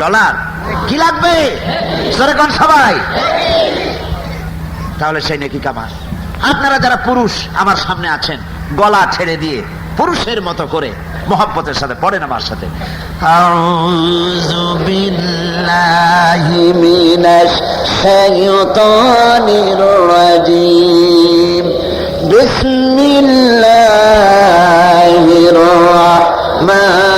Dollar. কি লাগবে? সবাই। তাহলে সেই নাকি কামার আপনারা যারা পুরুষ আমার সামনে আছেন, গলা ছেড়ে দিয়ে পুরুষের মতো করে মহব্বতের সাথে পড়েন আমার সাথে। বিসমিল্লাহির রাহমানির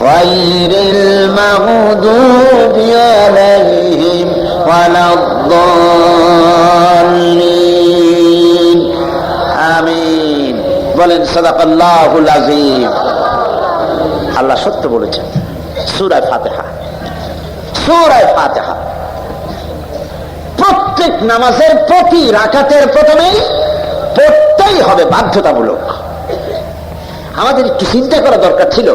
غير المغضوب عليهم ولا الضالين آمين বলেন সাদাকাল্লাহুল আযীম আল্লাহ সত্য বলেছেন সূরা ফাতিহা সূরা ফাতিহা প্রত্যেক নামাজের প্রতি রাকাতের প্রথমেই পড়তেই হবে বাধ্যতামূলক আমাদের একটু চিন্তা করা দরকার ছিল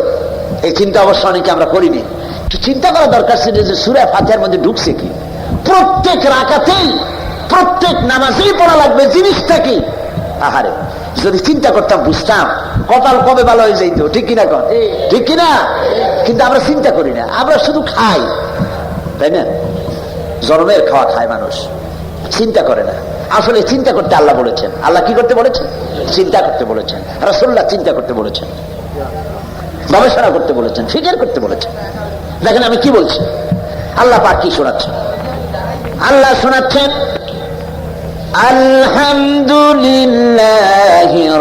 এই চিন্তা অবশ্য অনেকে আমরা করিনি। একটু চিন্তা করা দরকার ছিল যে সুরা ফাতেহার মধ্যে ঢুকছে কি? প্রত্যেক রাকাতেই, প্রত্যেক নামাজেই পড়া লাগবে জিনিসটা কি? আহারে, যদি চিন্তা করতাম, বুঝতাম, কপাল কবে ভালো হয়ে যাইতো, ঠিক কিনা কন? ঠিক কিনা? কিন্তু আমরা চিন্তা করি না, আমরা শুধু খাই। তাই না? জন্মের খাওয়া খায় মানুষ, চিন্তা করে না। আসলে চিন্তা করতে আল্লাহ বলেছেন। আল্লাহ কি করতে বলেছেন? চিন্তা করতে বলেছেন। রসুল্লাহ চিন্তা করতে বলেছেন। গবেষণা করতে বলেছেন, ফিকার করতে বলেছেন। দেখেন আমি কি বলছি? আল্লাহ পাক কি শোনাচ্ছেন? আল্লাহ শোনাচ্ছেন, আলহামদুলিল্লাহ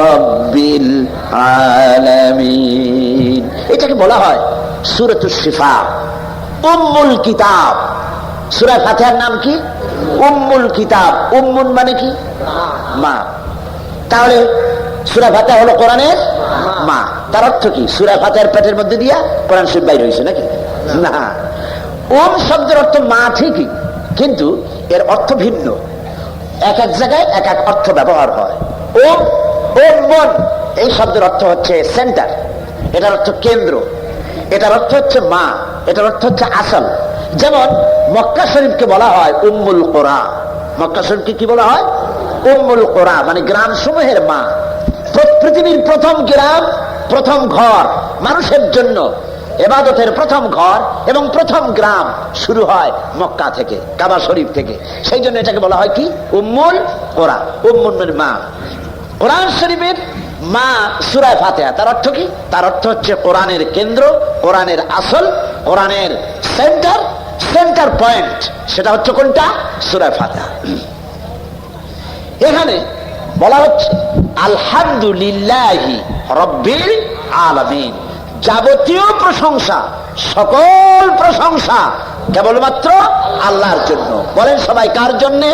রব্বিল আলামিন। এটাকে বলা হয় সুরতুল শিফা, উম্মুল কিতাব। সুরা ফাতিহার নাম কি? উম্মুল কিতাব। উম্মুন মানে কি? মা। তাহলে সুরা ফাতিহা হলো কোরআনের মা। তার অর্থ কি? সুরা ফাতিহার পেটের মধ্যে দিয়া কোরআন শরীফ বাইর হয়েছে নাকি? না। ওম শব্দের অর্থ মা ঠিকই, কিন্তু এর অর্থ ভিন্ন। এক এক জায়গায় এক এক অর্থ ব্যবহার হয়। ওম ওম মন এই শব্দের অর্থ হচ্ছে সেন্টার। এটার অর্থ কেন্দ্র। এটার অর্থ হচ্ছে মা। এটার অর্থ হচ্ছে আসল। যেমন মক্কা শরীফকে বলা হয় উম্মুল কোরআ মক্কা শরীফকে কি বলা হয়? উম্মুল কোরআ মানে গ্রাম সমূহের মা। পৃথিবীর প্রথম গ্রাম, প্রথম ঘর, মানুষের জন্য। এবাদতের প্রথম ঘর এবং প্রথম গ্রাম শুরু হয় মক্কা থেকে, কাবা শরীফ থেকে। সেই জন্য এটাকে বলা হয় কি? উম্মুল কোরআ উম্মুল মা। কোরআন শরীফের মা সুরায় ফাতেহা। তার অর্থ কি? তার অর্থ হচ্ছে কোরআনের কেন্দ্র, কোরআনের আসল, কোরআনের সেন্টার সেন্টার পয়েন্ট। সেটা হচ্ছে কোনটা? সুরায় ফাতেহা। এখানে বলা হচ্ছে, আলহামদুলিল্লাহি রব্বিল আলামিন। যাবতীয় প্রশংসা, সকল প্রশংসা কেবলমাত্র আল্লাহর জন্য। বলেন সবাই কার জন্য?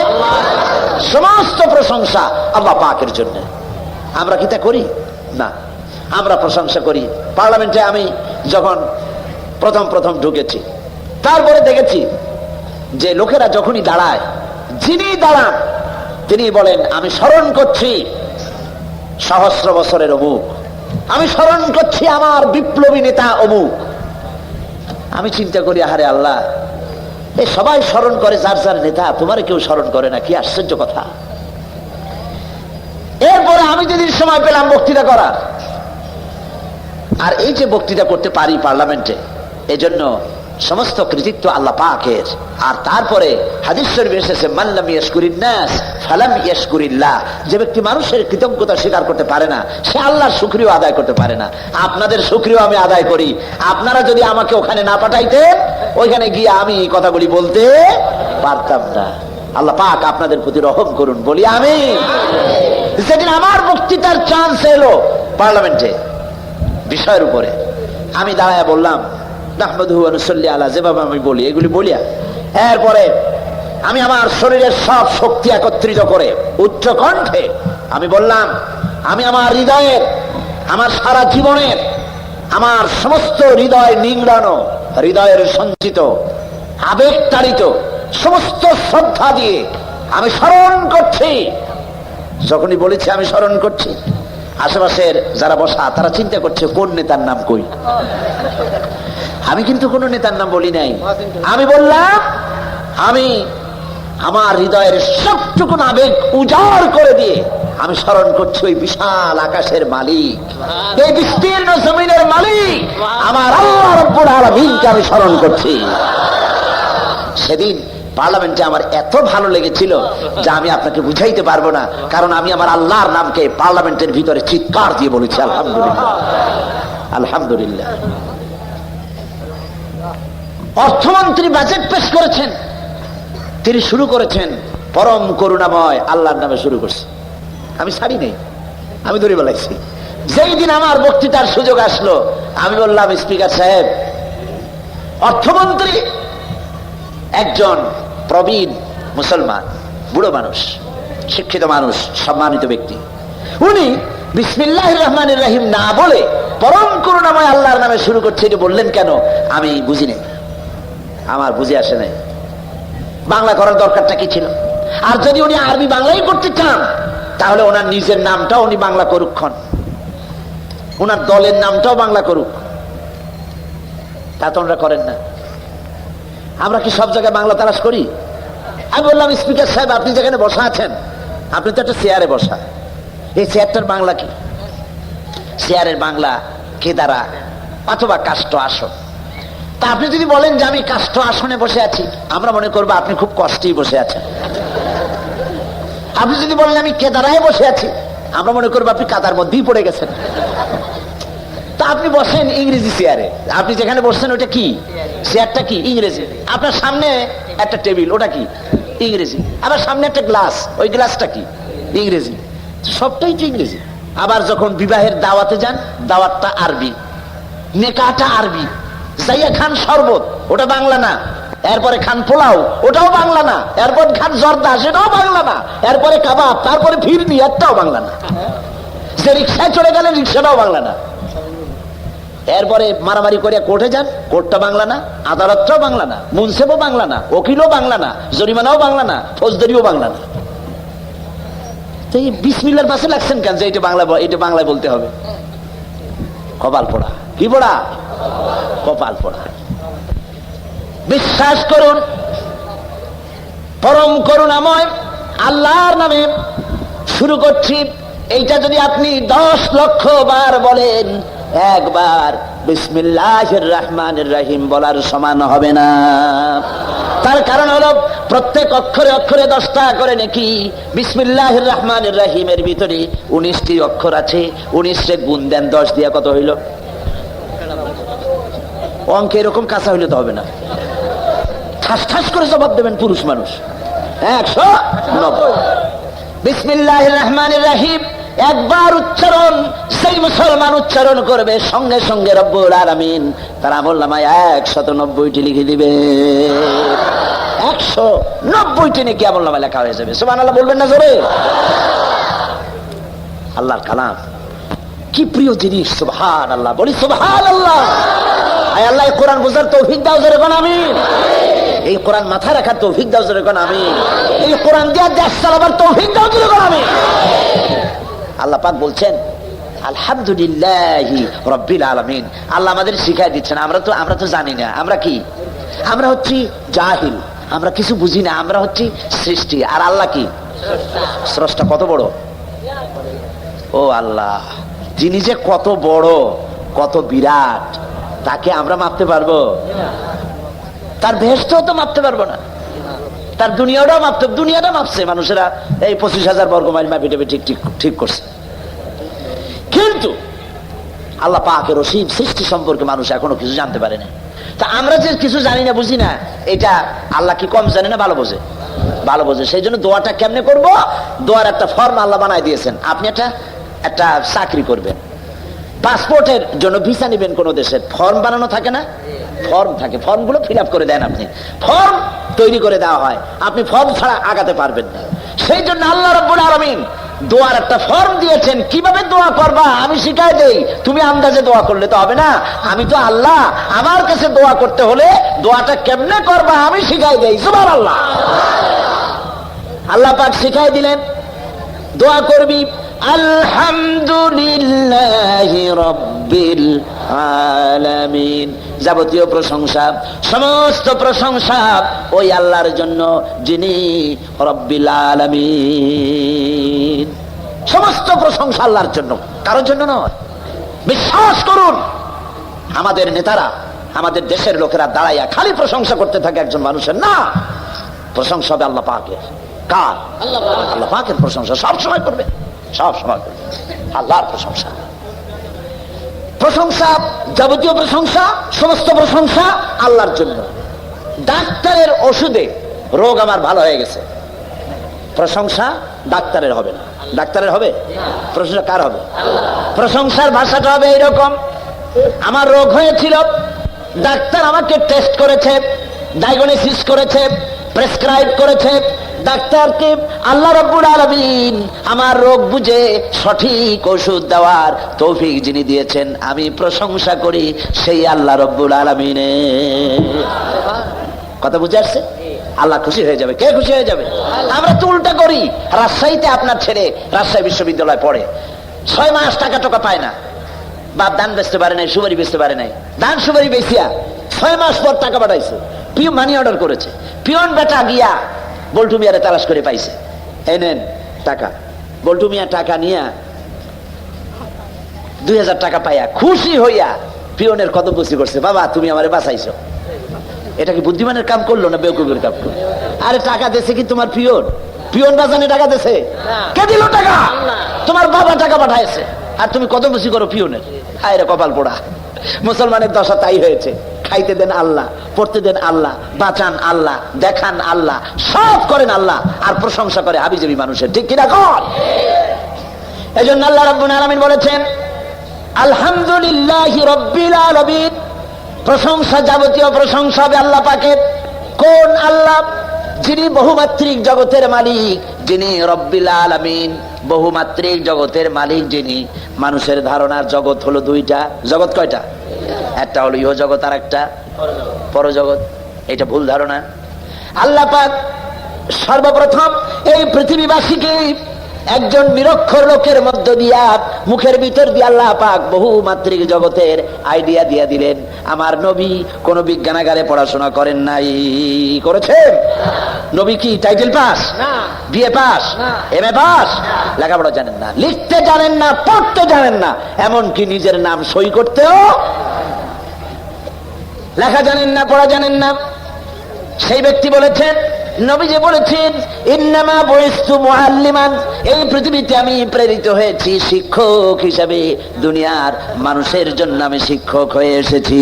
সমস্ত প্রশংসা আল্লাহ পাকের জন্য। আমরা কি তা করি? না। আমরা প্রশংসা করি। পার্লামেন্টে আমি যখন প্রথম প্রথম ঢুকেছি, তারপরে দেখেছি যে লোকেরা যখনই দাঁড়ায়, যিনি দাঁড়ান তিনি বলেন, আমি স্মরণ করছি সহস্র বছরের অমুক। আমি স্মরণ করছি আমার বিপ্লবী নেতা অমুক। আমি চিন্তা করি, আহারে আল্লাহ, এ সবাই স্মরণ করে, যার যার নেতা, তোমার কেউ স্মরণ করে না, কি আশ্চর্য কথা। এরপরে আমি যদি সময় পেলাম বক্তৃতা করার আর এই যে বক্তৃতা করতে পারি পার্লামেন্টে, এজন্য সমস্ত কৃতিত্ব আল্লাহ পাকের। আর তারপরে মাল্লাম যে ব্যক্তি মানুষের কৃতজ্ঞতা স্বীকার করতে পারে না, সে আল্লাহর শুক্রিয় আদায় করতে পারে না। আপনাদের শুক্রিয় আমি আদায় করি। আপনারা যদি আমাকে ওখানে না পাঠাইতেন, ওইখানে গিয়ে আমি কথাগুলি বলতে পারতাম না। আল্লাহ পাক আপনাদের প্রতি রহম করুন, বলি আমি সেদিন আমার বক্তৃতার চান্স এলো পার্লামেন্টে, বিষয়ের উপরে, আমি দাঁড়ায় বললাম আল্লাহ যেভাবে আমি বলি, এগুলি বলিয়া। এরপরে আমি আমার শরীরের সব শক্তি একত্রিত করে উচ্চ কণ্ঠে আমি বললাম, আমি আমার হৃদয়ের, আমার সারা জীবনের, আমার সমস্ত হৃদয় নিংড়ানো, হৃদয়ের সঞ্চিত আবেগ তাড়িত সমস্ত শ্রদ্ধা দিয়ে আমি স্মরণ করছি। যখনই বলেছি আমি স্মরণ করছি, আশেপাশের যারা বসা, তারা চিন্তা করছে, কোন নেতার নাম কই? আমি কিন্তু কোন নেতার নাম বলি নাই। আমি বললাম আমি আমার হৃদয়ের সবটুকুন আবেগ উজাড় করে দিয়ে আমি স্মরণ করছি ওই বিশাল আকাশের মালিক। এই বিস্তীর্ণ জমিনের মালিক আমার আল্লাহ রব্বুল আলামিনকে আমি স্মরণ করছি। সেদিন পার্লামেন্টে আমার এত ভালো লেগেছিল যা আমি আপনাকে বুঝাইতে পারব না কারণ আমি আমার আল্লাহর নামকে পার্লামেন্টের ভিতরে চিৎকার দিয়ে বলেছি আলহামদুলিল্লাহ। আলহামদুলিল্লাহ। অর্থমন্ত্রী বাজেট পেশ করেছেন। তিনি শুরু করেছেন পরম করুণাময়, আল্লাহর নামে শুরু করছে। আমি ছাড়ি নেই, আমি ধরে বেলাইছি যেই দিন আমার বক্তৃতার সুযোগ আসলো, আমি বললাম, স্পিকার সাহেব, অর্থমন্ত্রী একজন প্রবীণ মুসলমান, বুড়ো মানুষ, শিক্ষিত মানুষ, সম্মানিত ব্যক্তি। উনি বিসমিল্লাহ রহমান রাহিম না বলে পরম করুণাময় আল্লাহর নামে শুরু করছে এটা বললেন, কেন? আমি বুঝি নাই আমার বুঝে আসে নাই। বাংলা করার দরকারটা কি ছিল? আর যদি উনি আরবি বাংলাই করতে চান, তাহলে ওনার নিজের নামটাও উনি বাংলা করুক্ষণ ওনার দলের নামটাও বাংলা করুক। তা তো ওনারা করেন না। আমরা কি সব জায়গায় বাংলা তালাশ করি? আমি বললাম, স্পিকার সাহেব, আপনি যেখানে বসা আছেন, আপনি তো একটা চেয়ারে বসা। এই চেয়ারটার বাংলা কি? চেয়ারের বাংলা কেদারা অথবা কাষ্ট আসন তা আপনি যদি বলেন যে আমি কাষ্ট আসনে বসে আছি, আমরা মনে করব আপনি খুব কষ্টেই বসে আছেন। আপনি যদি বলেন আমি কেদারায় বসে আছি, আমরা মনে করব আপনি কাদার মধ্যেই পড়ে গেছেন। তা আপনি বসেন ইংরেজি চেয়ারে। আপনি যেখানে বসছেন ওটা কি? চেয়ারটা কি? ইংরেজি। আপনার সামনে একটা টেবিল, ওটা কি? ইংরেজি। আবার সামনে একটা গ্লাস, ওই গ্লাসটা কি? ইংরেজি। সবটাই তো ইংরেজি। আবার যখন বিবাহের দাওয়াতে যান, দাওয়াতটা আরবি। নেকাটা আরবি। জাইয়া খান শরবত, ওটা বাংলা না। এরপরে খান পোলাও, ওটাও বাংলা না। এরপর খান জর্দা, সেটাও বাংলা না। এরপরে কাবাব, তারপরে ফিরনি, একটাও বাংলা না। যে রিক্সায় চলে গেলে রিক্সাটাও বাংলা না। এরপরে মারামারি করে কোর্টে যান, কোর্টটা বাংলা না, আদালতটাও বাংলা না মুন্সেফও বাংলা না, ওকিলও বাংলা না, জরিমানাও বাংলা না, ফৌজদারিও বাংলা না। এই বিসমিল্লার পাশে লাগছেন কেন যে এটা বাংলা এটা বাংলায় বলতে হবে? কপাল পড়া। কি পড়া? কপাল পড়া। বিশ্বাস করুন, পরম করুণাময় আল্লাহর নামে শুরু করছি। এইটা যদি আপনি দশ লক্ষ বার বলেন, একবার বিসমিল্লাহ রাহিম বলার সমান হবে না। তার কারণ হলো, প্রত্যেক অক্ষরে অক্ষরে দশটা করে নাকি বিসমিল্লাহ রহমান রাহিমের ভিতরে উনিশটি অক্ষর আছে, উনিশে গুণ দেন দশ দিয়া কত হইল? অঙ্কে এরকম কাঁচা হইলে তো হবে না। ঠাস ঠাস করে জবাব দেবেন পুরুষ মানুষ। একশো নব্বই। বিসমিল্লাহ রহমান রাহিম। একবার উচ্চারণ, সেই মুসলমান উচ্চারণ করবে, সঙ্গে সঙ্গে রব্বুল আলামিন তার নামায় একশত নব্বইটি লিখে দিবে। একশো নব্বইটি নাকি আমল নামায় লেখা হয়ে যাবে? সুবান আল্লাহ বলবেন না জোরে। আল্লাহর কালাম। কি প্রিয় জিনিস সুবহান আল্লাহ বলি সুবহান আল্লাহ আয় আল্লাহ কোরআন বুঝার আমি। এই কোরআন মাথায় রাখার আমি। এই কোরআন দেশ চালাবার আমি। আল্লাহ পাক বলছেন, আলহামদুলিল্লাহি রব্বিল আলামিন। আল্লাহ আমাদের শিখাই দিচ্ছেন, আমরা তো আমরা তো জানি না, আমরা কি? আমরা হচ্ছি জাহিল, আমরা কিছু বুঝি না, আমরা হচ্ছি সৃষ্টি, আর আল্লাহ কি? স্রষ্টা কত বড়? ও আল্লাহ, যিনি যে কত বড়, কত বিরাট তাকে আমরা মাপতে পারব। তার ভেস্টও তো মাপতে পারব না। তার দুনিয়াটাও মাপতে দুনিয়াটা মাপছে। মানুষেরা এই পঁচিশ হাজার বর্গ মাইল মাপি টেপে ঠিক ঠিক ঠিক করছে। কিন্তু আল্লাহ পাকের অসীম সৃষ্টি সম্পর্কে মানুষ এখনও কিছু জানতে পারে না। তা আমরা যে কিছু জানি না, বুঝি না, এটা আল্লাহ কি কম জানে না ভালো বোঝে? ভালো বোঝে। সেই জন্য দোয়াটা কেমনে করব? দোয়ার একটা ফর্ম আল্লাহ বানাই দিয়েছেন। আপনি একটা একটা চাকরি করবেন। পাসপোর্টের জন্য ভিসা নেবেন কোন দেশের। ফর্ম বানানো থাকে না? ফর্ম থাকে। ফর্মগুলো ফিল করে দেন আপনি। ফর্ম তৈরি করে দেওয়া হয়। আপনি ফর্ম ছাড়া আগাতে পারবেন না। সেই জন্য আল্লাহ রব্বুল আলমিন দোয়ার একটা ফর্ম দিয়েছেন। কীভাবে দোয়া করবা? আমি শিখাই দেই। তুমি আন্দাজে দোয়া করলে তো হবে না। আমি তো আল্লাহ আমার কাছে দোয়া করতে হলে দোয়াটা কেমনে করবা আমি শিখাই দেই। সুবার আল্লাহ আল্লাহ পাক শিখাই দিলেন। দোয়া করবি। আলহামদুলিল্লাহ রব্বিল আলামিন। যাবতীয় প্রশংসা সমস্ত প্রশংসা ওই আল্লাহর জন্য যিনি রব্বিল আলামিন। সমস্ত প্রশংসা আল্লাহর জন্য কারোর জন্য নয়। বিশ্বাস করুন আমাদের নেতারা আমাদের দেশের লোকেরা দাঁড়াইয়া খালি প্রশংসা করতে থাকে একজন মানুষের। না প্রশংসা হবে আল্লাহ পাকের। কার? আল্লাহ পাকের। প্রশংসা সবসময় করবে। সব সময় আল্লাহর প্রশংসা। প্রশংসা, যাবতীয় প্রশংসা, সমস্ত প্রশংসা আল্লাহর জন্য। ডাক্তারের ওষুধে রোগ আমার ভালো হয়ে গেছে। প্রশংসা ডাক্তারের হবে না। ডাক্তারের হবে? প্রশংসা কার হবে? প্রশংসার ভাষাটা হবে এইরকম। আমার রোগ হয়েছিল, ডাক্তার আমাকে টেস্ট করেছে ডায়াগনোসিস করেছে প্রেসক্রাইব করেছে ডাক্তারকে আল্লাহ রব্বুল আলমিন আমার রোগ বুঝে সঠিক ওষুধ দেওয়ার তৌফিক যিনি দিয়েছেন, আমি প্রশংসা করি সেই আল্লাহ রব্বুল আলমিনে কথা বুঝে আসছে? আল্লাহ খুশি হয়ে যাবে। কে খুশি হয়ে যাবে? আমরা তো উল্টা করি। রাজশাহীতে আপনার ছেলে রাজশাহী বিশ্ববিদ্যালয় পড়ে। ছয় মাস টাকা টাকা পায় না। বাপ দান বেচতে পারে নাই, সুপারি বেচতে পারে নাই। দান সুপারি বেচিয়া ছয় মাস পর টাকা পাঠাইছে। পিও মানি অর্ডার করেছে। পিয়ন বেটা গিয়া বল্টু মিয়ারে তালাশ করে পাইছে। এই নেন টাকা। বল্টু মিয়া টাকা নিয়া দুই হাজার টাকা পাইয়া খুশি হইয়া পিয়নের কত বুঝি করছে। বাবা তুমি আমারে বাঁচাইছো। এটা কি বুদ্ধিমানের কাম করল না বেউকুবের কাম করল? আরে টাকা দেছে কি তোমার পিয়ন? পিয়ন বাজানে টাকা দেছে? কে দিল টাকা? তোমার বাবা টাকা পাঠাইছে। আর তুমি কত বুঝি করো পিয়নের। আরে কপাল পোড়া। মুসলমানের দশা তাই হয়েছে। খাইতে দেন আল্লাহ, পড়তে দেন আল্লাহ, বাঁচান আল্লাহ, দেখান আল্লাহ, সব করেন আল্লাহ, আর প্রশংসা করে হাবিজাবি মানুষের। ঠিক কিনা কর এই জন্য আল্লাহ রব্বুল আলামিন বলেছেন, আলহামদুলিল্লাহ রব্বিল আলামিন। প্রশংসা যাবতীয় প্রশংসা হবে আল্লাহ পাকের। কোন আল্লাহ? যিনি বহুমাত্রিক জগতের মালিক, যিনি রব্বিল আলামিন। বহুমাত্রিক জগতের মালিক যিনি। মানুষের ধারণার জগৎ হলো দুইটা। জগৎ কয়টা? একটা হলো ইহ জগৎ আর একটা পরজগৎ এটা ভুল ধারণা। আল্লাহ পাক সর্বপ্রথম এই পৃথিবীবাসীকে একজন নিরক্ষর লোকের মধ্য দিয়া মুখের ভিতর দিয়ে আল্লাহ পাক বহু মাত্রিক জগতের আইডিয়া দিয়া দিলেন। আমার নবী কোন বিজ্ঞানাগারে পড়াশোনা করেন নাই। করেছেন? নবী কি title pass BA pass M A pass লেখাপড়া জানেন না। লিখতে জানেন না পড়তে জানেন না। এমনকি নিজের নাম সই করতেও লেখা জানেন না, পড়া জানেন না। সেই ব্যক্তি বলেছেন, নবীজি বলেছেন, ইন্নামা বয়স্তু মুআল্লিমান। এই পৃথিবীতে আমি প্রেরিত হয়েছি শিক্ষক হিসাবে, দুনিয়ার মানুষের জন্য আমি শিক্ষক হয়ে এসেছি।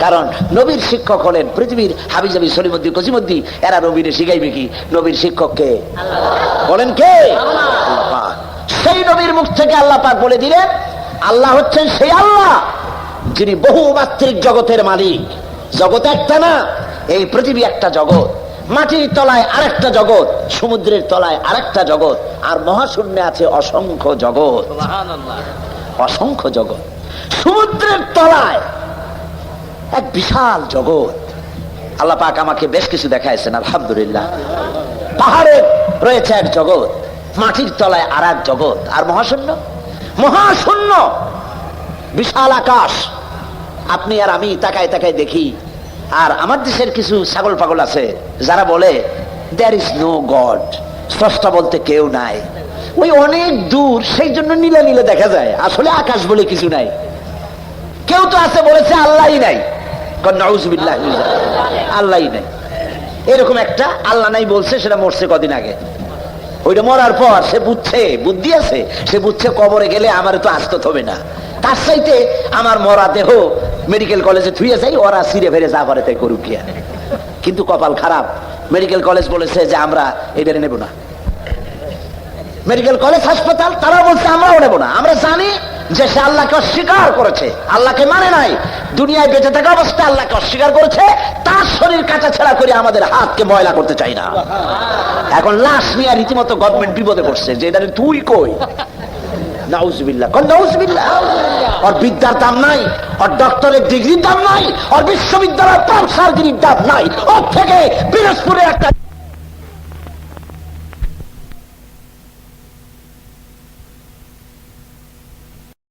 কারণ নবীর শিক্ষক হলেন পৃথিবীর হাবিজাবি সলিমদ্দি কসিমদ্দি এরা নবীরে শিখাইবে কি? নবীর শিক্ষক কে? বলেন কে? সেই নবীর মুখ থেকে আল্লাহ পাক বলে দিলেন, আল্লাহ হচ্ছেন সেই আল্লাহ। যিনি বহু বহুমাত্রিক জগতের মালিক। জগৎ একটা না এই পৃথিবী একটা জগৎ। মাটির তলায় আরেকটা জগৎ সমুদ্রের তলায় আরেকটা জগৎ আর মহাশূন্যে আছে অসংখ্য জগৎ। অসংখ্য জগৎ। সমুদ্রের তলায় এক বিশাল জগৎ। আল্লাহ পাক আমাকে বেশ কিছু দেখাইছেন আলহামদুলিল্লাহ। পাহাড়ে রয়েছে এক জগৎ মাটির তলায় আর এক জগৎ। আর মহাশূন্য? মহাশূন্য! বিশাল আকাশ। আপনি আর আমি তাকায় তাকায় দেখি। আর আমার দেশের কিছু ছাগল পাগল আছে, যারা বলে দেয়ার ইজ নো গড স্রষ্টা বলতে কেউ নাই। ওই অনেক দূর সেই জন্য নীলে নীলে দেখা যায়, আসলে আকাশ বলে কিছু নাই। কেউ তো আছে বলেছে আল্লাহই নাই। আল্লাহই নাই। এরকম একটা আল্লাহ নাই বলছে, সেটা মরছে কদিন আগে। ওইটা মরার পর সে বুঝছে, বুদ্ধি আছে, সে বুঝছে কবরে গেলে আমার তো আসতে হবে না। তার চাইতে আমার মরা দেহ মেডিকেল কলেজে থুয়ে যাই ওরা সিরে ফেরে যা পারে তাই করুক গিয়া। কিন্তু কপাল খারাপ। মেডিকেল কলেজ বলেছে যে আমরা এবারে নেব না। মেডিকেল কলেজ হাসপাতাল তারা বলছে আমরাও নেব না। আমরা জানি যে সে আল্লাহকে অস্বীকার করেছে। আল্লাহকে মানে নাই। দুনিয়ায় বেঁচে থাকা অবস্থায় আল্লাহকে অস্বীকার করেছে। তার শরীর কাটা ছেড়া করে আমাদের হাতকে ময়লা করতে চাই না। এখন লাশ নিয়ে রীতিমতো গভর্নমেন্ট বিপদে পড়ছে। যে এটা তুই কই? বিদ্যার দাম নাই, ওর ডক্টরের ডিগ্রির দাম নাই বিশ্ববিদ্যালয়ের দাম নাই। ওর থেকে পিরোজপুরে একটা